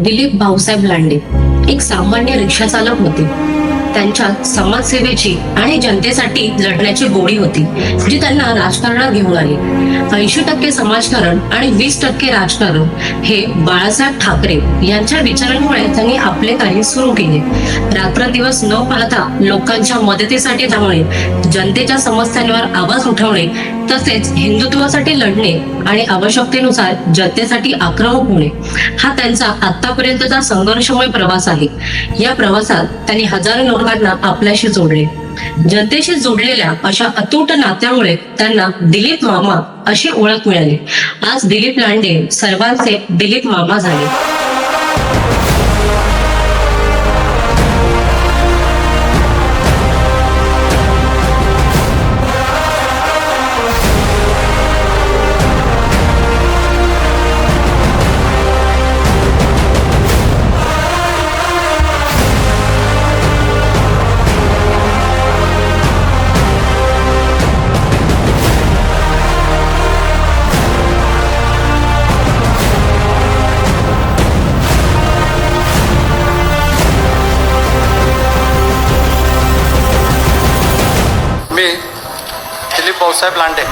दिलीप भाऊसाहेब लांडे. एक सामान्य रिक्षा चालक होते. त्यांच्या समाजसेवेची आणि जनतेसाठी लढण्याची गोडी होती जी त्यांना राजकारणात घेऊन आली. ऐंशी टक्के समाजकारण आणि वीस टक्के राजकारण हे बाळासाहेब ठाकरे यांच्या विचारांमुळे त्यांनी आपले कार्य सुरू केले. रात्रंदिवस न पाहता लोकांच्या मदतीसाठी धावणे जनतेच्या समस्यांवर आवाज उठवणे तसेच हिंदुत्वासाठी लढणे आणि आवश्यकतेनुसार जनतेसाठी आक्रमक होणे हा त्यांचा आतापर्यंतचा संघर्षमय प्रवास आहे. या प्रवासात त्यांनी हजारो लोकांना आपल्याशी जोडले. जनतेशी जोडलेल्या अशा अतूट नात्यामुळे त्यांना दिलीप मामा अशी ओळख मिळाली. आज दिलीप लांडे सर्वांचे दिलीप मामा झाले. मी दिलीप भाऊसाहेब लांडे.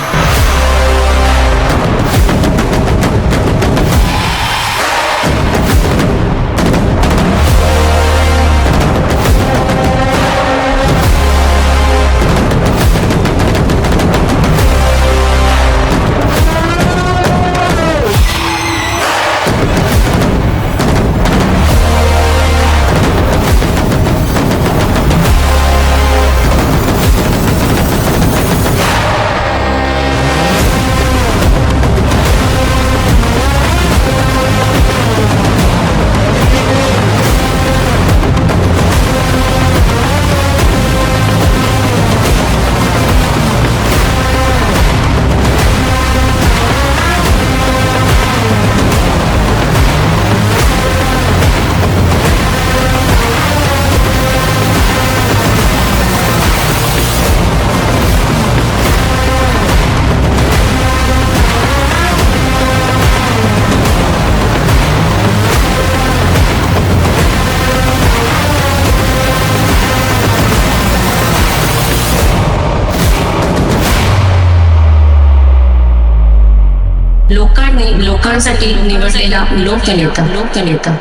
लोकांनी लोकांसाठी निवडलेला लोकनेता लोकनेता